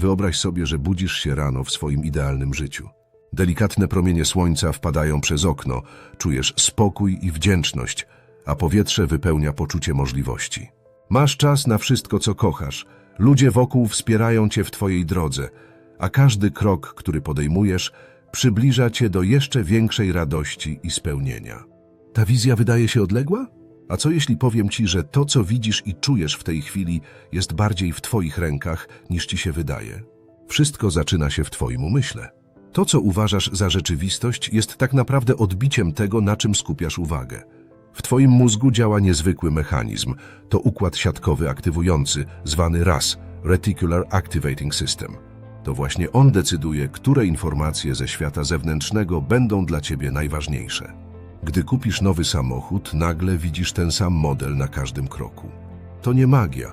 Wyobraź sobie, że budzisz się rano w swoim idealnym życiu. Delikatne promienie słońca wpadają przez okno, czujesz spokój i wdzięczność, a powietrze wypełnia poczucie możliwości. Masz czas na wszystko, co kochasz. Ludzie wokół wspierają cię w twojej drodze, a każdy krok, który podejmujesz, przybliża cię do jeszcze większej radości i spełnienia. Ta wizja wydaje się odległa? A co jeśli powiem ci, że to, co widzisz i czujesz w tej chwili, jest bardziej w twoich rękach, niż ci się wydaje? Wszystko zaczyna się w twoim umyśle. To, co uważasz za rzeczywistość, jest tak naprawdę odbiciem tego, na czym skupiasz uwagę. W twoim mózgu działa niezwykły mechanizm. To układ siatkowy aktywujący, zwany RAS, Reticular Activating System. To właśnie on decyduje, które informacje ze świata zewnętrznego będą dla ciebie najważniejsze. Gdy kupisz nowy samochód, nagle widzisz ten sam model na każdym kroku. To nie magia.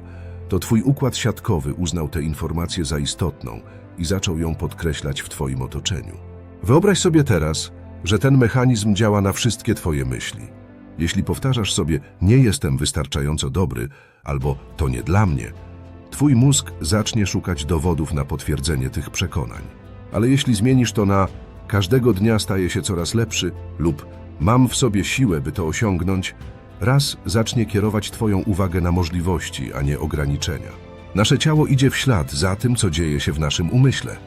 To twój układ siatkowy uznał tę informację za istotną i zaczął ją podkreślać w twoim otoczeniu. Wyobraź sobie teraz, że ten mechanizm działa na wszystkie twoje myśli. Jeśli powtarzasz sobie nie jestem wystarczająco dobry albo to nie dla mnie, twój mózg zacznie szukać dowodów na potwierdzenie tych przekonań. Ale jeśli zmienisz to na każdego dnia staje się coraz lepszy lub mam w sobie siłę, by to osiągnąć, raz zacznie kierować twoją uwagę na możliwości, a nie ograniczenia. Nasze ciało idzie w ślad za tym, co dzieje się w naszym umyśle.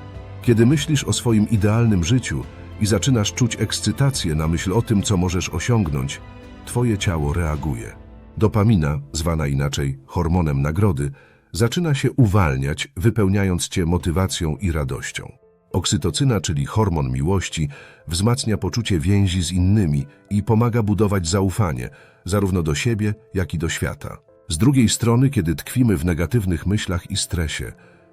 Kiedy myślisz o swoim idealnym życiu i zaczynasz czuć ekscytację na myśl o tym, co możesz osiągnąć, twoje ciało reaguje. Dopamina, zwana inaczej hormonem nagrody, zaczyna się uwalniać, wypełniając cię motywacją i radością. Oksytocyna, czyli hormon miłości, wzmacnia poczucie więzi z innymi i pomaga budować zaufanie, zarówno do siebie, jak i do świata. Z drugiej strony, kiedy tkwimy w negatywnych myślach i stresie,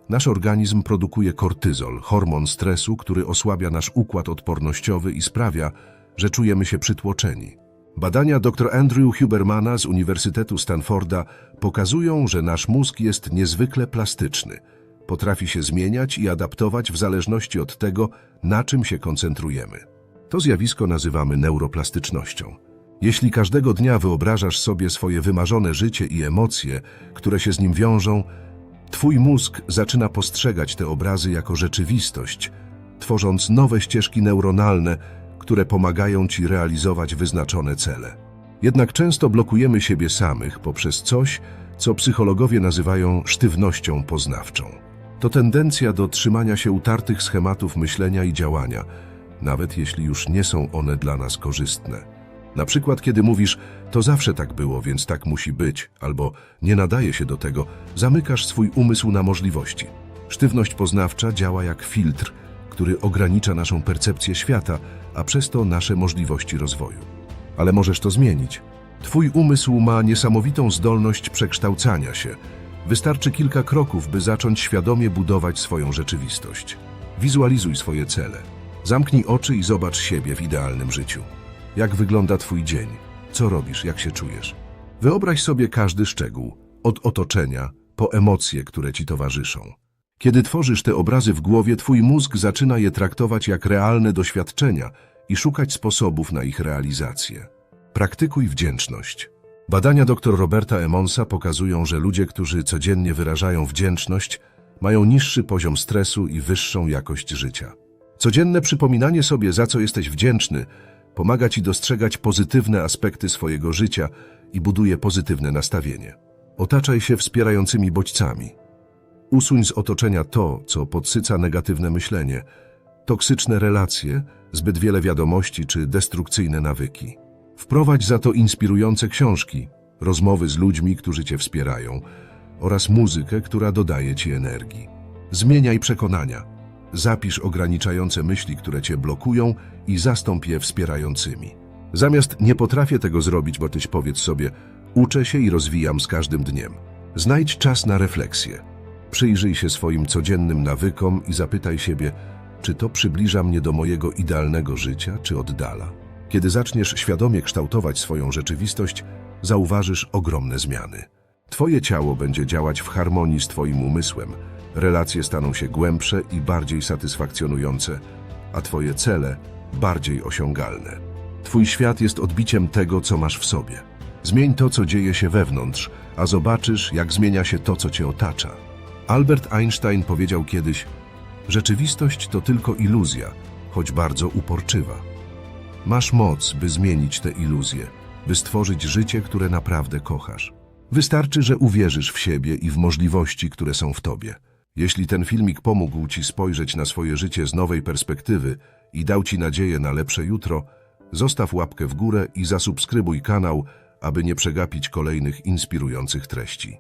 nasz organizm produkuje kortyzol, hormon stresu, który osłabia nasz układ odpornościowy i sprawia, że czujemy się przytłoczeni. Badania dr Andrew Hubermana z Uniwersytetu Stanforda pokazują, że nasz mózg jest niezwykle plastyczny. Potrafi się zmieniać i adaptować w zależności od tego, na czym się koncentrujemy. To zjawisko nazywamy neuroplastycznością. Jeśli każdego dnia wyobrażasz sobie swoje wymarzone życie i emocje, które się z nim wiążą, twój mózg zaczyna postrzegać te obrazy jako rzeczywistość, tworząc nowe ścieżki neuronalne, które pomagają ci realizować wyznaczone cele. Jednak często blokujemy siebie samych poprzez coś, co psychologowie nazywają sztywnością poznawczą. To tendencja do trzymania się utartych schematów myślenia i działania, nawet jeśli już nie są one dla nas korzystne. Na przykład, kiedy mówisz, to zawsze tak było, więc tak musi być, albo nie nadaje się do tego, zamykasz swój umysł na możliwości. Sztywność poznawcza działa jak filtr, który ogranicza naszą percepcję świata, a przez to nasze możliwości rozwoju. Ale możesz to zmienić. Twój umysł ma niesamowitą zdolność przekształcania się. Wystarczy kilka kroków, by zacząć świadomie budować swoją rzeczywistość. Wizualizuj swoje cele. Zamknij oczy i zobacz siebie w idealnym życiu. Jak wygląda Twój dzień? Co robisz? Jak się czujesz? Wyobraź sobie każdy szczegół, od otoczenia po emocje, które Ci towarzyszą. Kiedy tworzysz te obrazy w głowie, Twój mózg zaczyna je traktować jak realne doświadczenia i szukać sposobów na ich realizację. Praktykuj wdzięczność. Badania dr Roberta Emonsa pokazują, że ludzie, którzy codziennie wyrażają wdzięczność, mają niższy poziom stresu i wyższą jakość życia. Codzienne przypominanie sobie, za co jesteś wdzięczny, pomaga Ci dostrzegać pozytywne aspekty swojego życia i buduje pozytywne nastawienie. Otaczaj się wspierającymi bodźcami. Usuń z otoczenia to, co podsyca negatywne myślenie, toksyczne relacje, zbyt wiele wiadomości czy destrukcyjne nawyki. Wprowadź za to inspirujące książki, rozmowy z ludźmi, którzy Cię wspierają oraz muzykę, która dodaje Ci energii. Zmieniaj przekonania. Zapisz ograniczające myśli, które Cię blokują i zastąp je wspierającymi. Zamiast nie potrafię tego zrobić, bo tyś powiedz sobie, uczę się i rozwijam z każdym dniem. Znajdź czas na refleksję. Przyjrzyj się swoim codziennym nawykom i zapytaj siebie, czy to przybliża mnie do mojego idealnego życia, czy oddala. Kiedy zaczniesz świadomie kształtować swoją rzeczywistość, zauważysz ogromne zmiany. Twoje ciało będzie działać w harmonii z Twoim umysłem, relacje staną się głębsze i bardziej satysfakcjonujące, a Twoje cele bardziej osiągalne. Twój świat jest odbiciem tego, co masz w sobie. Zmień to, co dzieje się wewnątrz, a zobaczysz, jak zmienia się to, co Cię otacza. Albert Einstein powiedział kiedyś: Rzeczywistość to tylko iluzja, choć bardzo uporczywa. Masz moc, by zmienić tę iluzję, by stworzyć życie, które naprawdę kochasz. Wystarczy, że uwierzysz w siebie i w możliwości, które są w tobie. Jeśli ten filmik pomógł ci spojrzeć na swoje życie z nowej perspektywy i dał ci nadzieję na lepsze jutro, zostaw łapkę w górę i zasubskrybuj kanał, aby nie przegapić kolejnych inspirujących treści.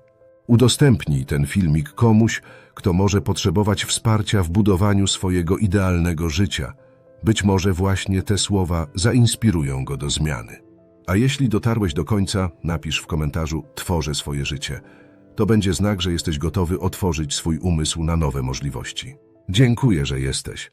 Udostępnij ten filmik komuś, kto może potrzebować wsparcia w budowaniu swojego idealnego życia. Być może właśnie te słowa zainspirują go do zmiany. A jeśli dotarłeś do końca, napisz w komentarzu Tworzę swoje życie. To będzie znak, że jesteś gotowy otworzyć swój umysł na nowe możliwości. Dziękuję, że jesteś.